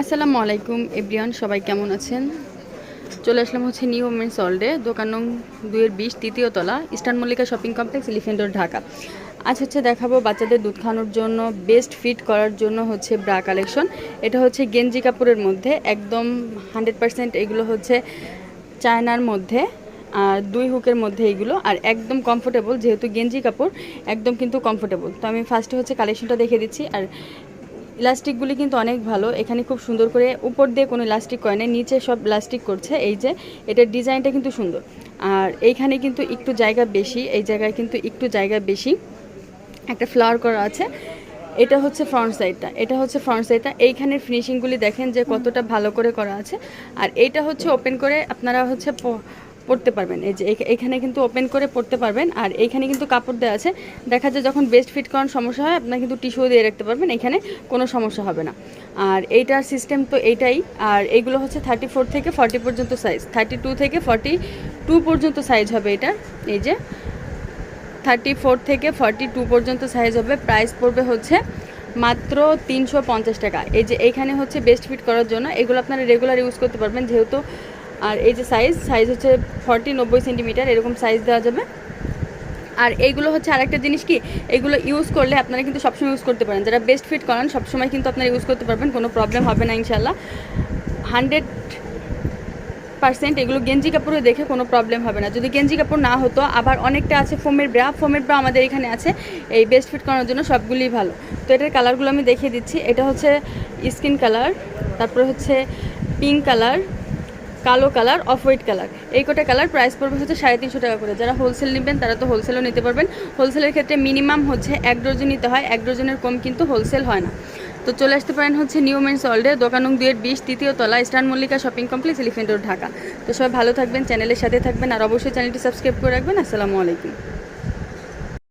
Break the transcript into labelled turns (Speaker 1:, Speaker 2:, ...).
Speaker 1: আসসালামু আলাইকুম, এভরিওয়ান, সবাই কেমন আছেন? চলে আসলাম হচ্ছে নিউ ওমেন্স অলডে দোকান নং দুইয়ের বিশ, তৃতীয় তলা, eastern Mallika shopping complex elephant road Dhaka. আজ হচ্ছে দেখাবো বাচ্চাদের দুধ খাওয়ানোর জন্য বেস্ট ফিট করার জন্য হচ্ছে ব্রা কালেকশন এটা হচ্ছে গেঞ্জি কাপড়ের মধ্যে, একদম হান্ড্রেড পার্সেন্ট এগুলো হচ্ছে চায়নার মধ্যে, আর দুই হুকের মধ্যে এইগুলো আর একদম কমফোর্টেবল যেহেতু গেঞ্জি কাপড়, একদম কিন্তু কমফোর্টেবল তো আমি ফার্স্টে হচ্ছে কালেকশনটা দেখে দিচ্ছি, আর ইলাস্টিকগুলি কিন্তু অনেক ভালো। এখানে খুব সুন্দর করে উপর দিয়ে কোনো ইলাস্টিক করে নিচে সব ইলাস্টিক করছে। এই যে, এটার ডিজাইনটা কিন্তু সুন্দর। আর এইখানে কিন্তু একটু জায়গা বেশি, এই জায়গায় কিন্তু একটু জায়গা বেশি। একটা ফ্লাওয়ার করা আছে। এটা হচ্ছে ফ্রন্ট সাইডটা, এটা হচ্ছে ফ্রন্ট সাইডটা। এইখানের ফিনিশিংগুলি দেখেন যে কতটা ভালো করে করা আছে। আর এইটা হচ্ছে ওপেন করে আপনারা হচ্ছে পড়তে পারবেন। এই যে এখানে কিন্তু ওপেন করে পড়তে পারবেন। আর এইখানে কিন্তু কাপড় দেওয়া আছে। দেখা যায় যখন বেস্ট ফিট করার সমস্যা হয়, আপনারা কিন্তু টিস্যু দিয়ে রাখতে পারবেন। এখানে কোনো সমস্যা হবে না। আর এইটার সিস্টেম তো এইটাই। আর এইগুলো হচ্ছে থার্টি ফোর থেকে ফর্টি পর্যন্ত সাইজ থার্টি টু থেকে ফর্টি টু পর্যন্ত সাইজ হবে এটা। এই যে থার্টি ফোর থেকে ফর্টি টু পর্যন্ত সাইজ হবে। প্রাইস পড়বে হচ্ছে মাত্র তিনশো পঞ্চাশ টাকা। এই যে এইখানে হচ্ছে বেস্ট ফিট করার জন্য এগুলো আপনারা রেগুলার ইউজ করতে পারবেন। যেহেতু আর এই যে সাইজ সাইজ হচ্ছে ফর্টি নব্বই সেন্টিমিটার এরকম সাইজ দেওয়া যাবে। আর এইগুলো হচ্ছে আরেকটা জিনিস কি, এগুলো ইউজ করলে আপনারা কিন্তু সবসময় ইউজ করতে পারেন। যারা বেস্ট ফিট করান, সবসময় কিন্তু আপনারা ইউজ করতে পারবেন, কোনো প্রবলেম হবে না ইনশাল্লাহ হান্ড্রেড পার্সেন্ট এগুলো গেঞ্জি কাপড়ে দেখে কোনো প্রবলেম হবে না। যদি গেঞ্জি কাপড় না হতো, আবার অনেকটা আছে ফোমের ব্রা ফোমের ব্রা আমাদের এখানে আছে। এই বেস্ট ফিট করানোর জন্য সবগুলোই ভালো। তো এটার কালারগুলো আমি দেখিয়ে দিচ্ছি। এটা হচ্ছে স্কিন কালার তারপরে হচ্ছে পিঙ্ক কালার কালো কালার, অফ হোয়াইট কালার। এই কটা কালার প্রাইস পড়বে হচ্ছে সাড়ে তিনশো টাকা করে। যারা হোলসেল নেবেন, তারা তো হোলসেলও নিতে পারবেন। হোলসেলের ক্ষেত্রে মিনিমাম হচ্ছে এক ডজন নিতে হয়। এক ডজনের কম কিন্তু হোলসেল হয় না। তো চলে আসতে পারেন হচ্ছে নিউ মেন্স ওয়ার্ল্ডে দোকান দুয়ের বিশ, তৃতীয় তলা star Mallika shopping complex elephant road Dhaka. তো সবাই ভালো থাকবেন চ্যানেলের সাথে থাকবেন, আর অবশ্যই চ্যানেলটি সাবস্ক্রাইব করে রাখবেন। আসসালামু আলাইকুম।